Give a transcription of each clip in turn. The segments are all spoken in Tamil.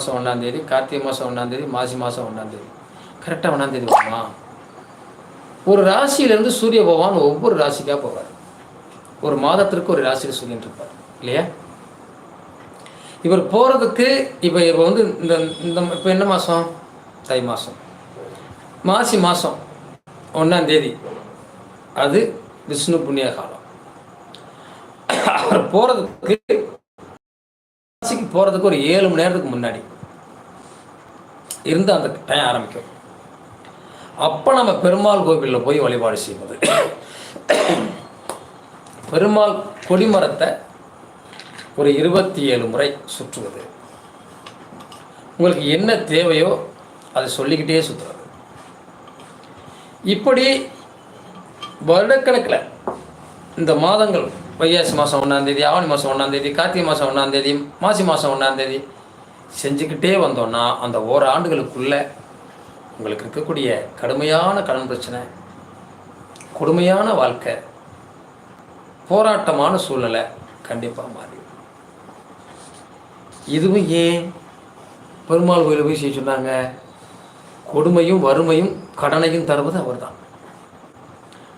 மாதம் ஒன்றாந்தேதி கார்த்திகை மாதம் ஒன்றாந்தேதி மாசி மாதம் ஒன்றாந்தேதி கரெக்டாக ஒன்றாந்தேதி வருமா? ஒரு ராசியிலேருந்து சூரிய பகவான் ஒவ்வொரு ராசிக்காக போவார். ஒரு மாதத்திற்கு ஒரு ராசியில் சூரியன் இருப்பார். இல்லையா? இவர் போகிறதுக்கு இப்போ இப்போ வந்து இந்த இந்த இப்போ என்ன மாதம் தை மாதம் மாசி மாதம் ஒன்றாந்தேதி அது விஷ்ணு புண்ணிய காலம். அவர் போகிறதுக்கு ராசிக்கு போகிறதுக்கு ஒரு ஏழு மணி நேரத்துக்கு முன்னாடி. இருந்து அந்த டைம் ஆரம்பிக்கும். அப்போ நம்ம பெருமாள் கோவிலில் போய் வழிபாடு செய்வது. பெருமாள் கொடிமரத்தை ஒரு இருபத்தி ஏழு முறை சுற்றுவது. உங்களுக்கு என்ன தேவையோ அதை சொல்லிக்கிட்டே சுற்றுறது இப்படி வருடக்கணக்கில் இந்த மாதங்கள் வைகாசி மாதம் ஒன்றாந்தேதி ஆவணி மாதம் ஒன்றாந்தேதி கார்த்திகை மாதம் ஒன்றாந்தேதி மாசி மாதம் ஒன்றாந்தேதி செஞ்சுக்கிட்டே வந்தோன்னா அந்த ஓராண்டுகளுக்குள்ளே உங்களுக்கு இருக்கக்கூடிய கடுமையான கடன் பிரச்சனை கொடுமையான வாழ்க்கை போராட்டமான சூழ்நிலை கண்டிப்பாக மாறி. இதுவும் ஏன் பெருமாள் கோயிலில் போய் செய்ய சொன்னாங்க? கொடுமையும் வறுமையும் கடனையும் தருவது அவர் தான்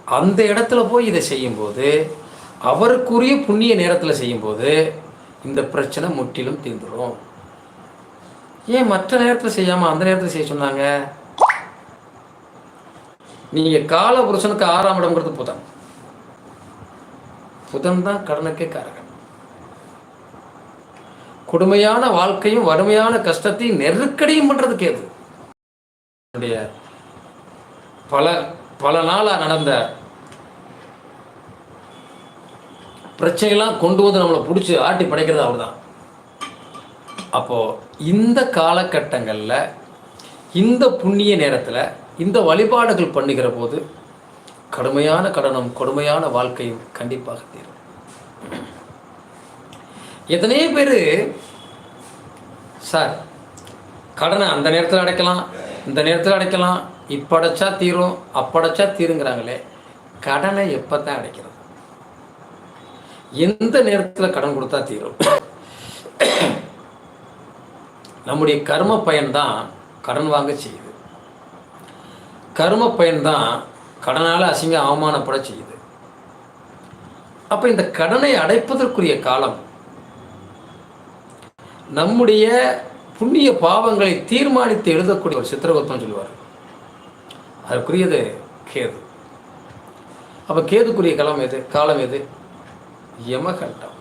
அந்த இடத்துல போய் இதை செய்யும்போது அவருக்குரிய புண்ணிய நேரத்தில் செய்யும்போது இந்த பிரச்சனை முற்றிலும் தீர்ந்துடும் ஏன் மற்ற நேரத்தில் செய்யாமல் அந்த நேரத்தில் செய்ய சொன்னாங்க? நீங்கள் கால புருஷனுக்கு ஆறாம் இடம்ங்கிறது புதன். புதன் தான் கடனுக்கே காரகன். கொடுமையான வாழ்க்கையும் வறுமையான கஷ்டத்தையும் நெருக்கடியும் பண்ணுறதுக்கு எது? என்னுடைய பல பல நாளாக நடந்த பிரச்சனைகள்லாம் கொண்டு வந்து நம்மளை பிடிச்சி ஆட்டி படைக்கிறது அவர் தான் அப்போது இந்த காலகட்டங்களில் இந்த புண்ணிய நேரத்தில் இந்த வழிபாடுகள் பண்ணுகிற போது கடுமையான கடனும் கொடுமையான வாழ்க்கையும் கண்டிப்பாக தீரும். எத்தனையோ பேர் சார் கடனை அந்த நேரத்தில் அடைக்கலாம் இந்த நேரத்தில் அடைக்கலாம் இப்படைச்சா தீரும் அப்படைச்சா தீருங்கிறாங்களே கடனை எப்போ தான் அடைக்கிறது? எந்த நேரத்தில் கடன் கொடுத்தா தீரும்? நம்முடைய கர்ம பயன்தான் கடன் வாங்க செய்யுது. கர்ம பயன்தான் கடனால் அசிங்க அவமானப்பட செய்யுது. அப்போ இந்த கடனை அடைப்பதற்குரிய காலம் நம்முடைய புண்ணிய பாவங்களை தீர்மானித்து எழுதக்கூடிய ஒரு சித்திரகுத்தம் சொல்லுவார். அதற்குரியது கேது. அப்போ கேதுக்குரிய காலம் எது? காலம் எது? யமகண்டம்.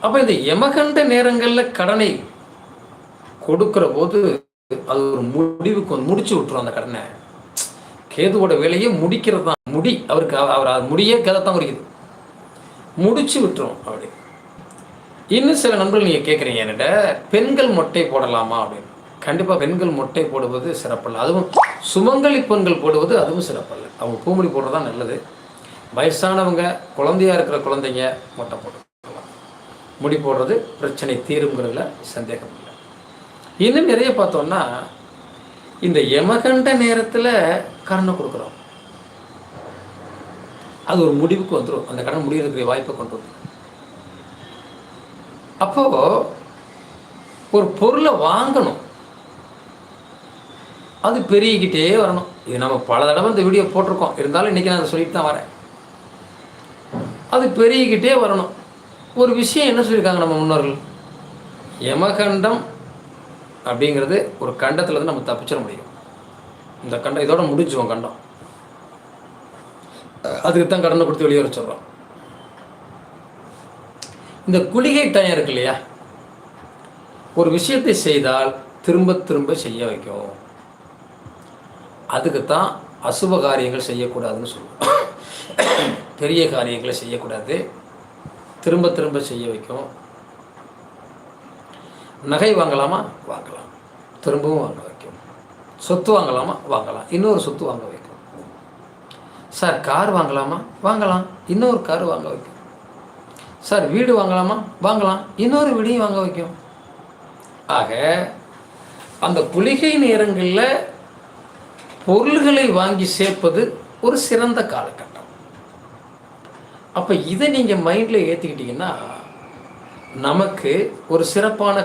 அப்போ இந்த யமகண்ட நேரங்களில் கடனை கொடுக்கிற போது அது ஒரு முடிவுக்கு வந்து முடிச்சு விட்டுரும் அந்த கடனை. கேதுவோட வேலையை முடிக்கிறது தான். முடி அவருக்கு அவர் அது முடியே கதை தான் குறிக்குது முடிச்சு விட்டுரும் அப்படி. இன்னும் சில நண்பர்கள் நீங்கள் கேட்குறீங்க என்கிட்ட பெண்கள் மொட்டை போடலாமா அப்படின்னு. கண்டிப்பாக பெண்கள் மொட்டை போடுவது சிறப்பல்ல. அதுவும் சுமங்கலி பெண்கள் போடுவது அதுவும் சிறப்பல்ல. அவங்க பூமுடி போடுறது தான் நல்லது. வயசானவங்க குழந்தையா இருக்கிற குழந்தைங்க மொட்டை போடலாம் முடி போடுறது பிரச்சனை தீருங்கிறதுல சந்தேகம் இல்லை. இன்னும் நிறைய பார்த்தோம்னா இந்த யமகண்ட நேரத்தில் கடனை கொடுக்குறோம். அது ஒரு முடிவுக்கு வந்துடும் அந்த கடன் முடியறதுக்கு வாய்ப்பை கொண்டு வரும். அப்போ ஒரு பொருளை வாங்கணும். அது பெருகிக்கிட்டே வரணும். இது நம்ம பல தடவை இந்த வீடியோ போட்டிருக்கோம். இருந்தாலும் இன்றைக்கி நான் அதை சொல்லிட்டு தான் வரேன். அது பெருகிக்கிட்டே வரணும். ஒரு விஷயம் என்ன சொல்லியிருக்காங்க நம்ம முன்னோர்கள்? யமகண்டம் அப்படிங்கிறது ஒரு கண்டத்தில் நம்ம தப்பிச்சிட முடியும். இந்த கண்டம் இதோட முடிஞ்சுவோம் கண்டம். அதுக்கு தான் கடனை கொடுத்து வெளியே வச்சிடுறோம் சொல்கிறோம் இந்த குளிகை டயம் இருக்கு இல்லையா? ஒரு விஷயத்தை செய்தால் திரும்ப திரும்ப செய்ய வைக்கும். அதுக்கு தான் அசுப காரியங்கள் செய்யக்கூடாதுன்னு சொல்லுவோம் பெரிய காரியங்களை செய்யக்கூடாது. திரும்ப திரும்ப செய்ய வைக்கும். நகை வாங்கலாமா? வாங்கலாம். திரும்பவும் வாங்க வைக்கும். சொத்து வாங்கலாமா? வாங்கலாம். இன்னொரு சொத்து வாங்க வைக்கும். சார் கார் வாங்கலாமா? வாங்கலாம். இன்னொரு கார் வாங்க வைக்கும். சார் வீடு வாங்கலாமா? வாங்கலாம். இன்னொரு வீடையும் வாங்க வைக்கும். ஆக அந்த குளிகை நேரங்களில் பொருள்களை வாங்கி சேர்ப்பது ஒரு சிறந்த காலகட்டம். அப்போ இதை நீங்கள் மைண்டில் ஏற்றிக்கிட்டீங்கன்னா நமக்கு ஒரு சிறப்பான